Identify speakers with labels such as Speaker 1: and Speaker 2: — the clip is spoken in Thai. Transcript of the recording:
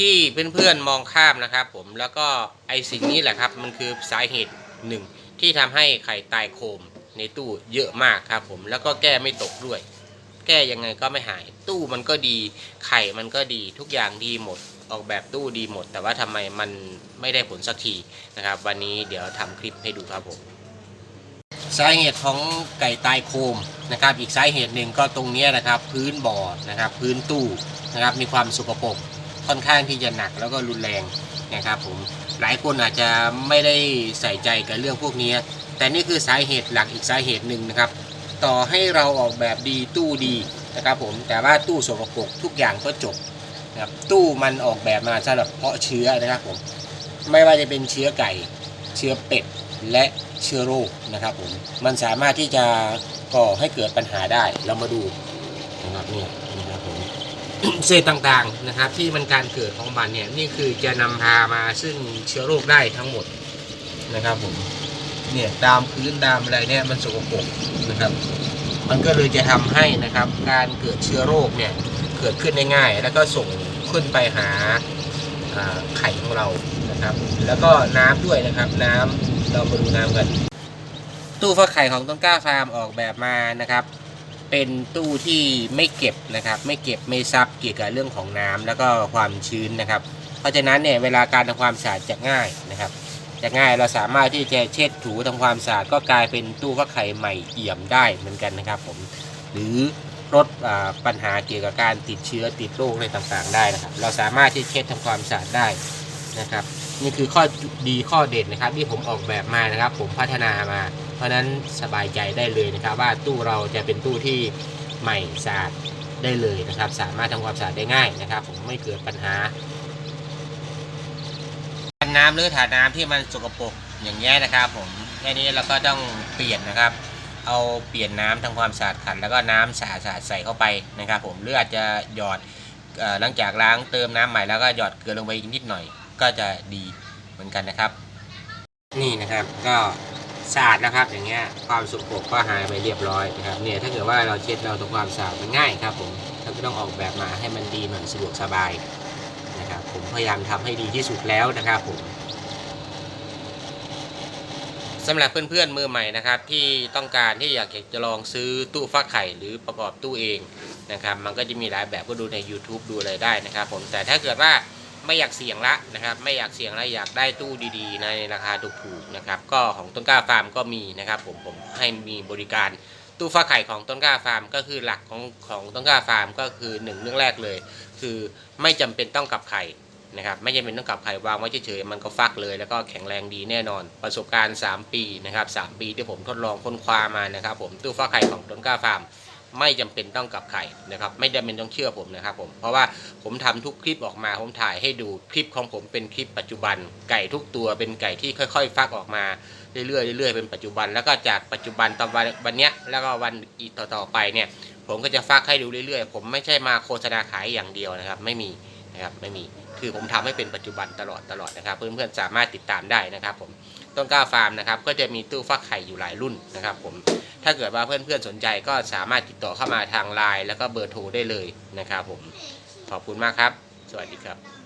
Speaker 1: ที่เพื่อนๆมองข้ามนะครับ ผมแล้วก็ไอสิ่งนี้แหละครับมันคือสาเหตุหนึ่งที่ทำให้ไข่ตายโคมในตู้เยอะมากครับผมแล้วก็แก้ไม่ตกด้วย แก้ยังไงก็ไม่หาย ตู้มันก็ดี ไข่มันก็ดีทุกอย่างดีหมดออกแบบตู้ดีหมด แต่ว่าทำไมมันไม่ได้ผลสักทีนะครับ วันนี้เดี๋ยวทำคลิปให้ดูครับผมสาเหตุของไก่ตายโคมนะครับ อีกสาเหตุหนึ่งก็ตรงนี้นะครับ พื้นบ่อนะครับ พื้นตู้นะครับ มีความสกปรก ค่อนข้างที่จะหนักแล้วก็รุนแรงนะครับผมหลายคนอาจจะไม่ได้ใส่ใจกับเรื่องพวกนี้ แต่นี่คือสาเหตุหลักอีกสาเหตุหนึ่งนะครับ ต่อให้เราออกแบบดีตู้ดีนะครับผมแต่ว่าตู้สกปรกทุกอย่างก็จบนะครับตู้มันออกแบบมาสำหรับเพาะเชื้อนะครับผมไม่ว่าจะเป็นเชื้อไก่ เชื้อเป็ดและเชื้อโรคนะครับผมมันสามารถที่จะก่อให้เกิดปัญหาได้เรามาดูนะครับเนี่ยนะครับผม เศษต่างๆนะครับ ที่มันการเกิดของมันเนี่ยนี่คือจะนำพามาซึ่งเชื้อโรคได้ทั้งหมดนะครับผมเนี่ยตามพื้นตามอะไรเนี่ยมันสกปรกนะครับ มันก็เลยจะทำให้นะครับ การเกิดเชื้อโรคเนี่ยเกิดขึ้นได้ง่าย แล้วก็ส่งขึ้นไปหาไข่ของเรานะครับ แล้วก็น้ำด้วยนะครับ น้ำเรามาดูน้ำกัน ตู้ฟักไข่ของต้นกล้าฟาร์มออกแบบมานะครับ เป็นตู้ที่ไม่เก็บนะครับ ไม่เก็บไม่ซับเกี่ยวกับเรื่องของน้ำแล้วก็ความชื้นนะครับ เพราะฉะนั้นเนี่ยเวลาการทำความสะอาดจะง่ายนะครับ จะง่ายเราสามารถที่จะเช็ดถูทำความสะอาดก็กลายเป็นตู้ฟักไข่ใหม่เอี่ยมได้เหมือนกันนะครับผมหรือลดอปัญหาเกี่ยวกับการติดเชื้อติดโรคอะไรต่างๆได้นะครับ เราสามารถที่เช็ดทำความสะอาดได้นะครับ นี่คือข้อดีข้อเด่นนะครับ ที่ผมออกแบบมานะครับ ผมพัฒนามา เพราะนั้นสบายใจได้เลยนะครับ ว่าตู้เราจะเป็นตู้ที่ใหม่สะอาดได้เลยนะครับ สามารถทำความสะอาดได้ง่ายนะครับ ผมไม่เกิดปัญหานน้ำหรือฐานน้ำที่มันสกปรกอย่างเงี้ยนะครับ ผมแค่นี้เราก็ต้องเปลี่ยนนะครับ เอาเปลี่ยนน้ำทำความสะอาดขัน แล้วก็น้ำสะอาดใส่เข้าไปนะครับ ผมหรืออาจจะหยอดหลังจากล้างเติมน้ำใหม่แล้วก็หยอดเกลือลงไปอีกนิดหน่อย ก็จะดีเหมือนกันนะครับ นี่นะครับก็ สะอาดนะครับอย่างเงี้ยความสกปรกก็หายไปเรียบร้อยนะครับเนี่ยถ้าเกิดว่าเราเช็ดเราทำความสะอาดมันง่ายครับผมเราก็ต้องออกแบบมาให้มันดีหน่อยสะดวกสบายนะครับผมพยายามทำให้ดีที่สุดแล้วนะครับผมสำหรับเพื่อนๆมือใหม่นะครับที่ต้องการที่อยากจะลองซื้อตู้ฟักไข่หรือประกอบตู้เองนะครับมันก็จะมีหลายแบบก็ดูใน YouTube ดูอะไรได้นะครับผมแต่ถ้าเกิดว่า ไม่อยากเสี่ยงละนะครับ ไม่อยากเสี่ยงละอยากได้ตู้ดีๆ ในราคาถูกๆนะครับ ก็ของต้นกล้าฟาร์มก็มีนะครับ ผมผมให้มีบริการตู้ฟักไข่ของต้นกล้าฟาร์มก็คือหลักของของต้นกล้าฟาร์มก็คือหนึ่งเรื่องแรกเลย คือไม่จำเป็นต้องกลับไข่นะครับไม่จำเป็นต้องกลับไข่วางไว้เฉยๆมันก็ฟักเลย แล้วก็แข็งแรงดีแน่นอน ประสบการณ์ 3 ปีนะครับ3ปีที่ผมทดลองค้นคว้ามานะครับ ผมตู้ฟักไข่ของต้นกล้าฟาร์ม ไม่จำเป็นต้องกลับไข่นะครับไม่จำเป็นต้องเชื่อผมนะครับผมเพราะว่าผมทำทุกคลิปออกมาผมถ่ายให้ดูคลิปของผมเป็นคลิปปัจจุบันไก่ทุกตัวเป็นไก่ที่ค่อย ๆ ฟักออกมาเรื่อยๆเรื่อยๆเป็นปัจจุบันแล้วก็จากปัจจุบันตอนวันวันเนี้ยแล้วก็วันอีกต่อๆไปเนี่ย ผมก็จะฟักให้ดูเรื่อยๆ ผมไม่ใช่มาโฆษณาขายอย่างเดียวนะครับ ไม่มีนะครับไม่มีคือผมทำให้เป็นปัจจุบันตลอดตลอดนะครับ เพื่อนๆสามารถติดตามได้นะครับ ผมต้นกล้าฟาร์มนะครับ ก็จะมีตู้ฟักไข่อยู่หลายรุ่นนะครับ ผม ถ้าเกิดว่าเพื่อนๆสนใจก็สามารถติดต่อเข้ามาทางไลน์แล้วก็เบอร์โทรได้เลยนะครับผมขอบคุณมากครับ สวัสดีครับ